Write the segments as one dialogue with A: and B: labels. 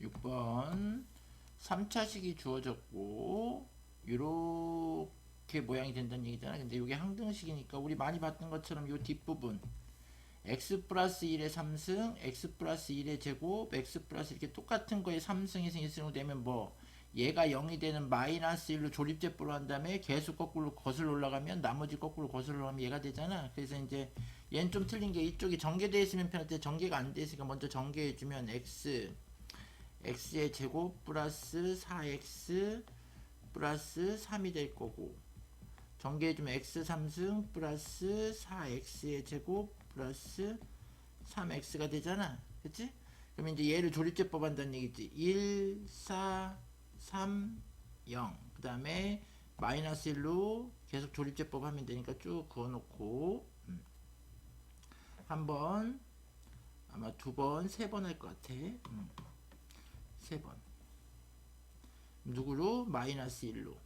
A: 6번 3차식이 주어졌고 이렇게 모양이 된다는 얘기잖아. 근데 이게 항등식이니까 우리 많이 봤던 것처럼 이 뒷부분 x 플러스 1의 3승, x 플러스 1의 제곱, x 플러스 이렇게 똑같은 거에 3승, 2승, 1승으로 되면 뭐 얘가 0이 되는 마이너스 1로 조립제표로 한 다음에 계속 거꾸로 거슬러 올라가면 나머지 거꾸로 거슬러 올라가면 얘가 되잖아. 그래서 이제 얘는 좀 틀린 게 이쪽이 전개되어 있으면 편할 때 전개가 안 돼 있으니까 먼저 전개해 주면 x x의 제곱 플러스 4x 플러스 3이 될 거고 전개해주면 x 3승 플러스 4x의 제곱 플러스 3x가 되잖아 그치? 그럼 이제 얘를 조립제법 한다는 얘기지 1, 4, 3, 0그 다음에 마이너스 1로 계속 조립제법 하면 되니까 쭉 그어놓고 음. 한번 아마 두 번, 세 번 할 것 같아 음. 세 번. 누구로? 마이너스 1로.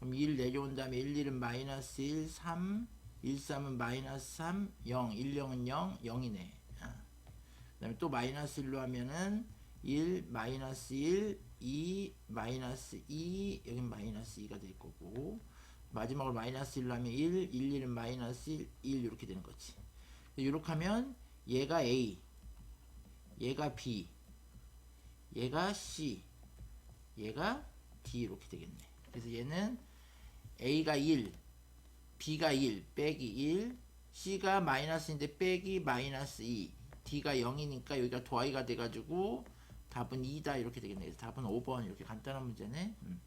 A: 그럼 1 내려온 다음에 1, 1은 마이너스 1, 3, 1, 3은 마이너스 3, 0, 1, 0은 0, 0이네. 아. 그 다음에 또 마이너스 1로 하면은 1, 마이너스 1, 2, 마이너스 2, 여긴 마이너스 2가 될 거고, 마지막으로 마이너스 1로 하면 1, 1, 1은 마이너스 1, 1 이렇게 되는 거지. 이렇게 하면 얘가 A, 얘가 B, 얘가 C, 얘가 D 이렇게 되겠네. 그래서 얘는 A가 1, B가 1, 빼기 1, C가 마이너스인데 빼기 마이너스 2, D가 0이니까 여기가 더하기가 돼가지고 답은 2다 이렇게 되겠네. 그래서 답은 5번 이렇게 간단한 문제네. 음.